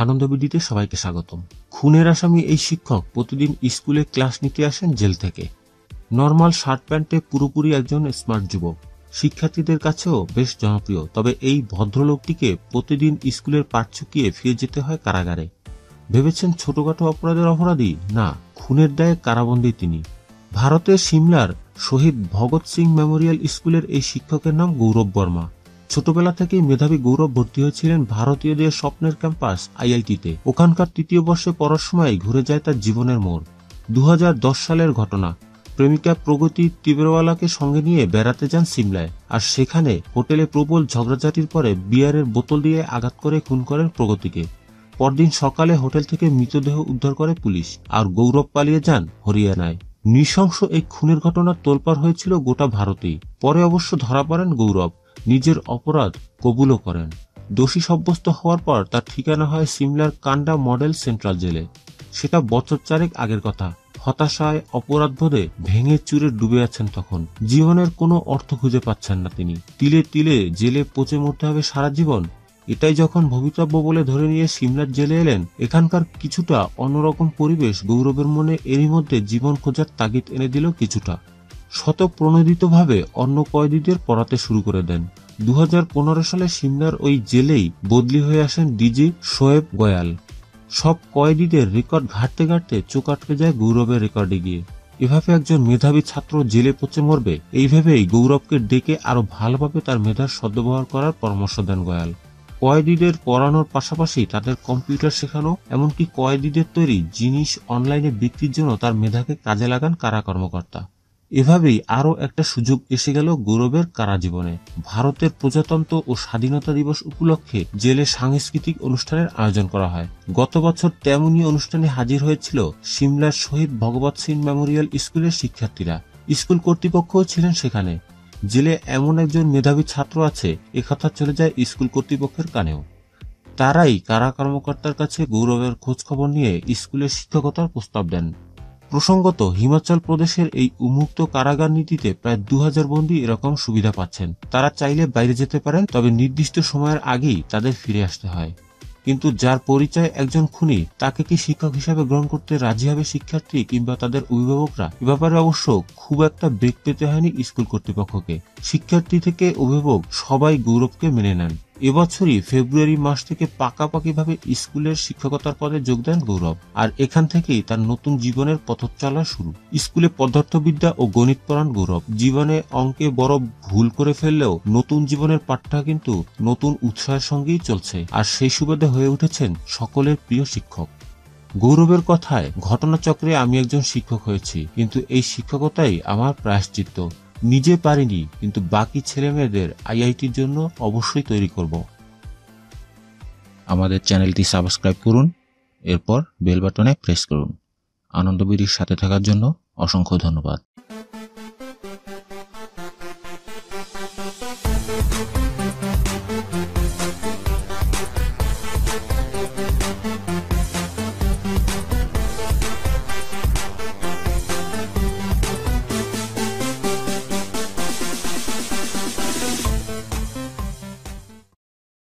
আনন্দবিডিতে সবাইকে স্বাগতম। খুনের আসামি এই শিক্ষক প্রতিদিন স্কুলে ক্লাস নিতে আসেন জেল থেকে। নর্মাল শার্ট প্যান্টে পুরোপুরি একজন স্মার্ট যুবক। শিক্ষার্থীদের কাছেও বেশ জনপ্রিয়, তবে এই ভদ্রলোকটিকে প্রতিদিন স্কুলের পাঠ চুকিয়ে ফিরে যেতে হয় কারাগারে। ভেবেছেন ছোটখাটো অপরাধের অপরাধী? না, খুনের দায়ে কারাবন্দী তিনি। ভারতের সিমলার শহীদ ভগৎ সিং মেমোরিয়াল স্কুলের এই শিক্ষকের নাম গৌরব বর্মা। ছোটবেলা থেকেই মেধাবী গৌরব ভর্তি হয়েছিলেন ভারতীয়দের স্বপ্নের ক্যাম্পাস আইআইটিতে। ওখানকার তৃতীয় বর্ষে পড়ার সময় ঘুরে যায় তার জীবনের মোড়। দু হাজার দশ সালের ঘটনা। প্রেমিকা প্রগতি তীব্রওয়ালাকে সঙ্গে নিয়ে বেড়াতে যান সিমলায়। আর সেখানে হোটেলে প্রবল ঝগড়াঝাটির পরে বিয়ারের বোতল দিয়ে আঘাত করে খুন করেন প্রগতিকে। পরদিন সকালে হোটেল থেকে মৃতদেহ উদ্ধার করে পুলিশ। আর গৌরব পালিয়ে যান হরিয়ানায়। নৃশংস এই খুনের ঘটনা তোলপার হয়েছিল গোটা ভারতেই। পরে অবশ্য ধরা পড়েন গৌরব। নিজের অপরাধ কবুলও করেন। দোষী সাব্যস্ত হওয়ার পর তার ঠিকানা হয় সিমলার কান্ডা মডেল সেন্ট্রাল জেলে। সেটা বছর চারেক আগের কথা। হতাশায় অপরাধবোধে ভেঙে চুরে ডুবে আছেন তখন। জীবনের কোনো অর্থ খুঁজে পাচ্ছেন না তিনি। তিলে তিলে জেলে পচে মরতে হবে সারা জীবন। এটাই যখন ভবিতব্য বলে ধরে নিয়ে সিমলার জেলে এলেন, এখানকার কিছুটা অন্যরকম পরিবেশ গৌরবের মনে এরই মধ্যে জীবন খোঁজার তাগিদ এনে দিল কিছুটা। শত প্রণোদিতভাবে অন্য কয়েদিদের পড়াতে শুরু করে দেন। দু হাজার পনেরো সালে সিমলার ওই জেলেই বদলি হয়ে আসেন ডিজি শোয়েব গয়াল। সব কয়েদিদের রেকর্ড ঘাটতে ঘাটতে চোখ আটকে যায় গৌরবের রেকর্ডে গিয়ে। এভাবে একজন মেধাবী ছাত্র জেলে পচে মরবে এইভাবেই গৌরবকে ডেকে আরও ভালোভাবে তার মেধার সদ্ব্যবহার করার পরামর্শ দেন গয়াল। কয়েদিদের পড়ানোর পাশাপাশি তাদের কম্পিউটার শেখানো, এমনকি কয়েদিদের তৈরি জিনিস অনলাইনে বিক্রির জন্য তার মেধাকে কাজে লাগান কারা কর্মকর্তা। এভাবেই আরও একটা সুযোগ এসে গেল গৌরবের কারা জীবনে ভারতের প্রজাতন্ত্র ও স্বাধীনতা দিবস উপলক্ষে জেলে সাংস্কৃতিক অনুষ্ঠানের আয়োজন করা হয়। গত বছর তেমনই অনুষ্ঠানে হাজির হয়েছিল সিমলার শহীদ ভগবত সিং মেমোরিয়াল স্কুলের শিক্ষার্থীরা। স্কুল কর্তৃপক্ষও ছিলেন সেখানে। জেলে এমন একজন মেধাবী ছাত্র আছে একথা চলে যায় স্কুল কর্তৃপক্ষের কানেও। তারাই কারা কর্মকর্তার কাছে গৌরবের খোঁজ খবর নিয়ে স্কুলের শিক্ষকতার প্রস্তাব দেন। প্রসঙ্গত, হিমাচল প্রদেশের এই উন্মুক্ত কারাগার নীতিতে প্রায় দু হাজার বন্দী এরকম সুবিধা পাচ্ছেন। তারা চাইলে বাইরে যেতে পারেন, তবে নির্দিষ্ট সময়ের আগেই তাদের ফিরে আসতে হয়। কিন্তু যার পরিচয় একজন খুনি, তাকে কি শিক্ষক হিসাবে গ্রহণ করতে রাজি হবে শিক্ষার্থী কিংবা তাদের অভিভাবকরা? এ ব্যাপারে অবশ্য খুব একটা বেগ পেতে হয়নি স্কুল কর্তৃপক্ষকে। শিক্ষার্থী থেকে অভিভাবক সবাই গৌরবকে মেনে নেন। এবছরই ফেব্রুয়ারি মাস থেকে পাকাপাকিভাবে স্কুলের শিক্ষকতার পদে যোগ দেন গৌরব, আর এখান থেকেই তার নতুন জীবনের পথচলা শুরু। স্কুলে পদার্থবিদ্যা ও গণিত পড়ান গৌরব। জীবনে অঙ্কে বড় ভুল করে ফেললেও নতুন জীবনের পাঠটা কিন্তু নতুন উৎসাহের সঙ্গেই চলছে, আর সেই সুবাদে হয়ে উঠেছেন সকলের প্রিয় শিক্ষক। গৌরবের কথায়, ঘটনাচক্রে আমি একজন শিক্ষক হয়েছি, কিন্তু এই শিক্ষকতাই আমার প্রায়শ্চিত্ত। নিজে পারিনি, কিন্তু বাকি ছেলেমেয়েদের আইআইটির জন্য অবশ্যই তৈরি করব। আমাদের চ্যানেলটি সাবস্ক্রাইব করুন, এরপর বেল বাটনে প্রেস করুন। আনন্দবিড়ির সাথে থাকার জন্য অসংখ্য ধন্যবাদ।